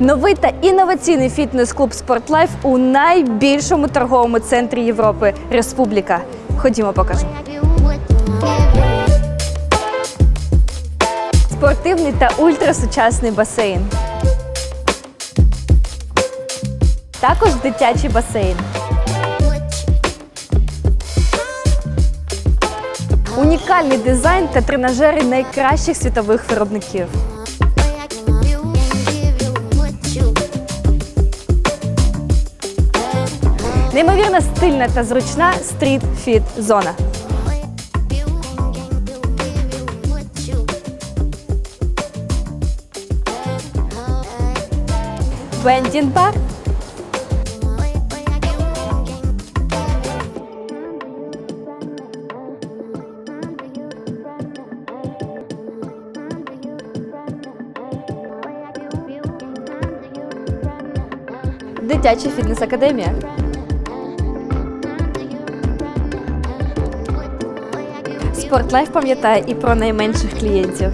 Новий та інноваційний фітнес-клуб «Спортлайф» у найбільшому торговому центрі Європи Республіка. Ходімо, покажу. Спортивний та ультрасучасний басейн. Також дитячий басейн. Унікальний дизайн та тренажери найкращих світових виробників. Неймовірно стильна та зручна стріт-фіт зона. Вендін бар. Дитяча фітнес-академія. Спортлайф пам'ятає і про найменших клієнтів.